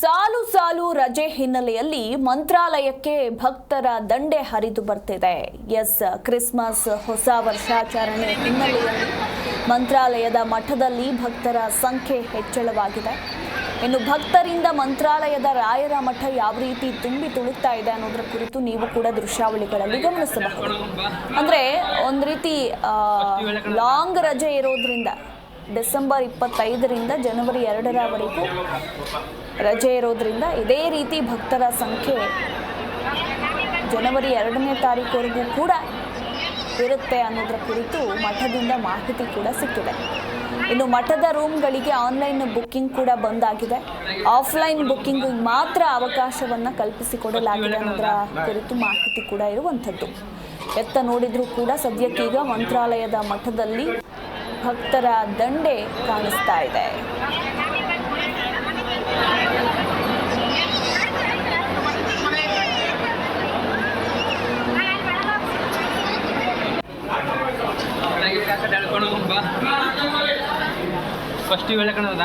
ಸಾಲು ಸಾಲು ರಜೆ ಹಿನ್ನೆಲೆಯಲ್ಲಿ ಮಂತ್ರಾಲಯಕ್ಕೆ ಭಕ್ತರ ದಂಡೆ ಹರಿದು ಬರ್ತಿದೆ. ಎಸ್, ಕ್ರಿಸ್ಮಸ್ ಹೊಸ ವರ್ಷಾಚರಣೆ ಹಿನ್ನೆಲೆಯಲ್ಲಿ ಮಂತ್ರಾಲಯದ ಮಠದಲ್ಲಿ ಭಕ್ತರ ಸಂಖ್ಯೆ ಹೆಚ್ಚಳವಾಗಿದೆ. ಇನ್ನು ಭಕ್ತರಿಂದ ಮಂತ್ರಾಲಯದ ರಾಯರ ಮಠ ಯಾವ ರೀತಿ ತುಂಬಿ ತುಳುಕ್ತಾ ಇದೆ ಅನ್ನೋದ್ರ ಕುರಿತು ನೀವು ಕೂಡ ದೃಶ್ಯಾವಳಿಗಳಲ್ಲಿ ಗಮನಿಸಬಹುದು. ಅಂದ್ರೆ ಒಂದ್ ರೀತಿ ಲಾಂಗ್ ರಜೆ ಇರೋದ್ರಿಂದ ಡಿಸೆಂಬರ್ ಇಪ್ಪತ್ತೈದರಿಂದ ಜನವರಿ ಎರಡರವರೆಗೂ ರಜೆ ಇರೋದರಿಂದ ಇದೇ ರೀತಿ ಭಕ್ತರ ಸಂಖ್ಯೆ ಜನವರಿ ಎರಡನೇ ತಾರೀಕುವರೆಗೂ ಕೂಡ ಇರುತ್ತೆ ಅನ್ನೋದ್ರ ಕುರಿತು ಮಠದಿಂದ ಮಾಹಿತಿ ಕೂಡ ಸಿಕ್ಕಿದೆ. ಇನ್ನು ಮಠದ ರೂಮ್ಗಳಿಗೆ ಆನ್ಲೈನ್ ಬುಕ್ಕಿಂಗ್ ಕೂಡ ಬಂದಾಗಿದೆ. ಆಫ್ಲೈನ್ ಬುಕ್ಕಿಂಗ್ ಮಾತ್ರ ಅವಕಾಶವನ್ನು ಕಲ್ಪಿಸಿಕೊಡಲಾಗಿದೆ ಅನ್ನೋದರ ಕುರಿತು ಮಾಹಿತಿ ಕೂಡ ಇರುವಂಥದ್ದು. ಎತ್ತ ನೋಡಿದರೂ ಕೂಡ ಸದ್ಯಕ್ಕೀಗ ಮಂತ್ರಾಲಯದ ಮಠದಲ್ಲಿ ಭಕ್ತರ ದಂಡೆ ಕಾಣಿಸ್ತಾ ಇದೆ. ಫಸ್ಟ್ ವೇಳೆ ಕಣದ